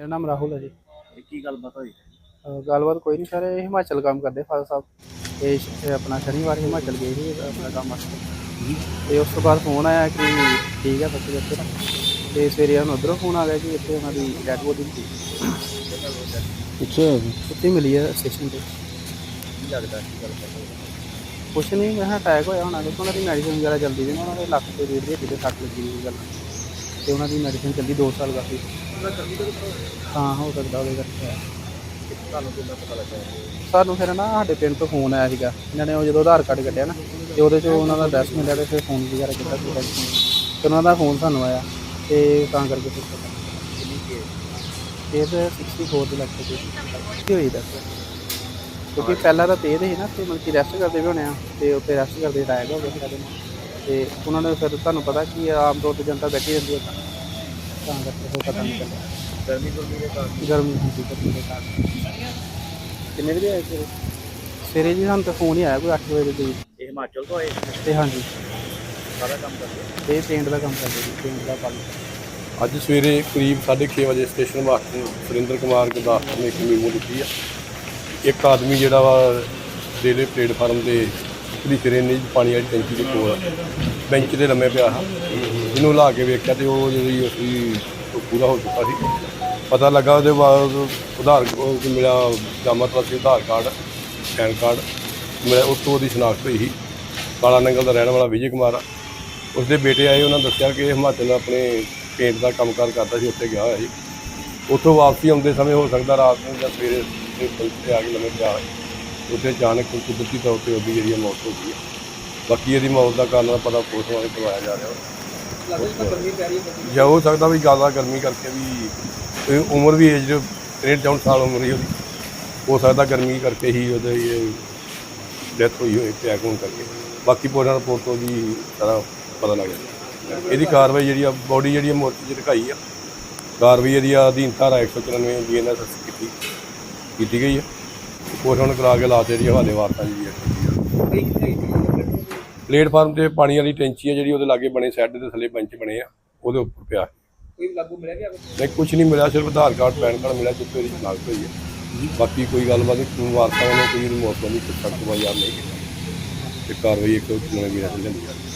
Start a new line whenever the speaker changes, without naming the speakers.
ਮੇਰਾ ਨਾਮ ਰਾਹੁਲ ਹੈ ਜੀ।
ਇਹ ਕੀ ਗੱਲਬਾਤ ਹੋਈ?
ਅਹ ਗੱਲਬਾਤ ਕੋਈ ਨਹੀਂ ਸਰ ਇਹ ਹਿਮਾਚਲ ਕੰਮ ਕਰਦੇ ਫਾਦਰ ਸਾਹਿਬ। ਇਹ ਸ਼- ਇਹ ਆਪਣਾ ਸ਼ਨੀਵਾਰ ਹਿਮਾਚਲ ਗਏ ਸੀ ਆਪਣਾ ਕੰਮ ਵਾਸਤੇ। ਤੇ ਉਸ ਤੋਂ ਬਾਅਦ ਫੋਨ ਆਇਆ ਕਿ ਠੀਕ ਹੈ ਬੱਚੇ ਬੱਚੇ ਨਾ ਤੇ ਸਵੇਰੇ ਸਾਨੂੰ ਉੱਧਰੋਂ ਫੋਨ ਆ ਗਿਆ ਕਿ ਇੱਥੇ ਉਹਨਾਂ ਦੀ ਡੈਡ ਬੋਡੀ ਮਿਲੀ
ਪਿੱਛੇ
ਉੱਥੇ ਹੀ ਮਿਲੀ ਹੈ ਸਟੇਸ਼ਨ ਤੇ।
ਕੀ ਲੱਗਦਾ ਕੀ ਗੱਲਬਾਤ ਹੋਈ?
ਕੁਛ ਨਹੀਂ ਮੈਂ ਅਟੈਕ ਹੋਇਆ ਹੋਣਾ। ਕਿਉਂਕਿ ਉਹਨਾਂ ਦੀ ਮੈਡੀਸਿਨ ਵਗੈਰਾ ਸੀ ਨਾ ਉਹਨਾਂ ਦੇ ਲੱਕ ਤੇ ਰੀੜ ਦੀ ਹੱਡੀ ਤੇ ਸੱਟ ਲੱਗੀ ਹੋਈ ਗੱਲ। ਤੇ ਉਹਨਾਂ ਦੀ ਮੈਡੀਸਿਨ ਚੱਲਦੀ 2 ਸਾਲ ਕਾਫੀ। ਹਾਂ ਹੋ ਸਕਦਾ ਉਹਦੇ ਕਰਕੇ।
ਤੁਹਾਨੂੰ ਕਿੰਨਾ ਪਤਾ ਲੱਗਾ
ਸਾਨੂੰ ਫਿਰ ਨਾ ਸਾਡੇ ਪਿੰਡ ਤੋਂ ਫੋਨ ਆਇਆ ਸੀਗਾ। ਇਹਨਾਂ ਨੇ ਉਹ ਜਦੋਂ ਆਧਾਰ ਕਾਰਡ ਕੱਢਿਆ ਨਾ ਤੇ ਉਹਦੇ 'ਚ ਉਹਨਾਂ ਦਾ ਐਡਰੈਸ ਮਿਲਿਆ ਤੇ ਫਿਰ ਫੋਨ ਵਗੈਰਾ ਕੀਤਾ ਤੇ ਉਹਨਾਂ ਦਾ ਫੋਨ ਸਾਨੂੰ ਆਇਆ ਤੇ ਤਾਂ ਕਰਕੇ ਫਿਰ ਪਤਾ ਇਹ ਤੇ 64 ਦੇ ਲੱਖ ਤੇ ਕੀ ਹੋਈ ਦੱਸ? ਕਿਉਂਕਿ ਪਹਿਲਾਂ ਤਾਂ ਤੇ ਸੀ ਨਾ ਤੇ ਮਤਲਬ ਕਿ ਰੈਸਟ ਕਰਦੇ ਵੀ ਹੋਣੇ ਆ ਤੇ ਉੱਤੇ ਰੈਸਟ ਕਰਦੇ ਅਟੈਕ ਹੋ ਗਿਆ ਸੀ ਤੇ ਉਹਨਾਂ ਨੇ ਫਿਰ ਤੁਹਾਨੂੰ ਪਤਾ ਕੀ ਆ, ਆਮ ਤੌਰ ਤੇ ਜਨਤਾ ਬੈਠੀ ਰਹਿੰਦੀ ਹੈ ਤਾਂ। ਕਰਕੇ ਫਿਰ ਪਤਾ ਨਹੀਂ
ਗਰਮੀ ਗੁਰਮੀ ਦੇ ਕਾਰਨ?
ਗਰਮੀ ਹੁੰਦੀ ਗਰਮੀ ਦੇ ਕਾਰਨ। ਕਿੰਨੇ ਵਜੇ ਆਏ ਸਵੇਰੇ? ਸਵੇਰੇ ਜੀ ਸਾਨੂੰ ਤਾਂ ਫੋਨ ਹੀ ਆਇਆ ਕੋਈ 8 ਵਜੇ ਦੇ ਕਰੀਬ।
ਇਹ ਹਿਮਾਚਲ ਤੋਂ ਆਏ
ਤੇ ਹਾਂਜੀ।
ਸਾਰਾ ਕੰਮ ਕਰਦੇ
ਤੇ ਪੇਂਟ ਦਾ ਕੰਮ ਕਰਦੇ ਜੀ ਪੇਂਟ ਦਾ ਕੰਮ।
ਅੱਜ ਸਵੇਰੇ ਕਰੀਬ 6:30 ਵਜੇ ਸਟੇਸ਼ਨ ਮਾਸਟਰ ਸੁਰਿੰਦਰ ਕੁਮਾਰ ਗੁਰਦਾਸਪੁਰ ਨੇ ਇੱਕ ਮੀਮੋ ਦਿੱਤੀ ਆ। ਇੱਕ ਆਦਮੀ ਜਿਹੜਾ ਵਾ ਰੇਲਵੇ ਪਲੇਟਫਾਰਮ ਦੇ ਉਤਲੀ ਸਿਰੇਨੇ ਚ ਪਾਣੀ ਵਾਲੀ ਟੈਂਕੀ ਦੇ ਕੋਲ ਬੈਂਚ ਤੇ ਲੰਮੇ ਪਿਆ ਹਾਂ। ਜਿਹਨੂੰ ਲਾ ਕੇ ਵੇਖਿਆ ਤੇ ਉਹ ਜਿਹੜੀ ਉਸਦੀ ਉਹ ਪੂਰਾ ਹੋ ਚੁੱਕਾ ਸੀ। ਪਤਾ ਲੱਗਾ ਉਹਦੇ ਬਾਅਦ ਉਧਾਰ ਮਿਲਿਆ ਜਾਮਾ ਵਾਸੀ ਉਧਾਰ ਕਾਰਡ, ਪੈਨ ਕਾਰਡ ਮਿਲਿਆ ਉਸ ਤੋਂ ਉਹਦੀ ਸ਼ਨਾਖਤ ਹੋਈ ਸੀ। ਕਾਲਾ ਨੰਗਲ ਦਾ ਰਹਿਣ ਵਾਲਾ ਵਿਜੇ ਕੁਮਾਰ ਆ। ਉਸਦੇ ਬੇਟੇ ਆਏ, ਉਹਨਾਂ ਦੱਸਿਆ ਕਿ ਇਹ ਹਿਮਾਚਲ ਆਪਣੇ ਪੇਂਟ ਦਾ ਕੰਮਕਾਰ ਕਰਦਾ ਸੀ, ਉੱਥੇ ਗਿਆ ਹੋਇਆ ਸੀ। ਉੱਥੋਂ ਵਾਪਸੀ ਆਉਂਦੇ ਸਮੇਂ ਹੋ ਸਕਦਾ ਰਾਤ ਨੂੰ ਜਾਂ ਸਵੇਰੇ ਤੇ ਆ ਕੇ ਲੰਮੇ ਪਿਆ ਹੋਏ ਉੱਥੇ ਅਚਾਨਕ ਕੋਈ ਕੁਦਰਤੀ ਤੌਰ ਤੇ ਉਹਦੀ ਜਿਹੜੀ ਹੈ ਮੌਤ ਹੋ ਗਈ ਹੈ। ਬਾਕੀ ਇਹਦੀ ਮੌਤ ਦਾ ਕਾਰਨ ਦਾ ਪਤਾ ਪੋਸਟਮਾਰਟਮ ਕਰਵਾਇਆ ਜਾ ਰਿਹਾ। ਹੈ ਜਾਂ ਹੋ ਸਕਦਾ ਵੀ ਜ਼ਿਆਦਾ ਗਰਮੀ ਕਰਕੇ ਵੀ ਉਮਰ ਵੀ ਏਜ 63 64 ਸਾਲ ਉਮਰ ਹੀ ਉਹਦੀ ਹੋ ਸਕਦਾ ਗਰਮੀ ਕਰਕੇ ਹੀ ਉਹਦੇ ਇਹ ਡੈਥ ਹੋਈ ਹੋਏ ਅਟੈਕ ਹੋਣ ਕਰਕੇ। ਬਾਕੀ ਪੋਸਟਮਾਰਟਮ ਰਿਪੋਰਟ ਤੋਂ ਵੀ ਸਾਰਾ ਪਤਾ ਲੱਗ ਜਾਂਦਾ। ਇਹਦੀ ਕਾਰਵਾਈ ਜਿਹੜੀ ਆ ਬੋਡੀ ਜਿਹੜੀ ਆ ਮੋਰਚੇ 'ਚ ਰਖਾਈ ਆ। ਕਾਰਵਾਈ ਇਹਦੀ ਆ ਅਧੀਨ ਧਾਰਾ 194 ਬੀਐਨਐਸ ਕੀਤੀ। ਕੀਤੀ ਗਈ ਹੈ ਪੋਸਟਮਾਰਟਮ ਕਰਾ ਕੇ ਲਾਤੇ ਜਿਹੜੀ ਹਵਾਲੇ ਵਾਰਤਾ
ਕਿਤੇ
ਪਲੇਟਫਾਰਮ ਤੇ ਪਾਣੀ ਵਾਲੀ ਟੈਂਕੀ ਆ ਜਿਹੜੀ ਉਹਦੇ ਲਾਗੇ ਬਣੇ ਸੈੱਡ ਦੇ ਥੱਲੇ ਬੰਚ ਬਣੇ ਆ ਉਹਦੇ ਉੱਪਰ ਪਿਆ।
ਕੋਈ ਲਾਗੂ ਮਿਲਿਆ ਗਿਆ
ਨਹੀਂ ਕੁਝ ਨਹੀਂ ਮਿਲਿਆ ਸਿਰਫ ਆਧਾਰ ਕਾਰਡ ਪੈਨ ਕਾਰਡ ਮਿਲਿਆ ਜਿੱਥੇ ਉਹਦੀ ਸ਼ਨਾਖਤ ਹੋਈ ਹੈ ਬਾਕੀ ਕੋਈ ਗੱਲਬਾਤ ਨਹੀਂ ਵਾਰਤਾ ਵੱਲੋਂ ਕੋਈ ਨਹੀਂ ਕੀਤੀ। ਤੇ ਕਾਰਵਾਈ ਇੱਕ ਨਵੇਂ ਜਾ ਰਹੀ ਹੈ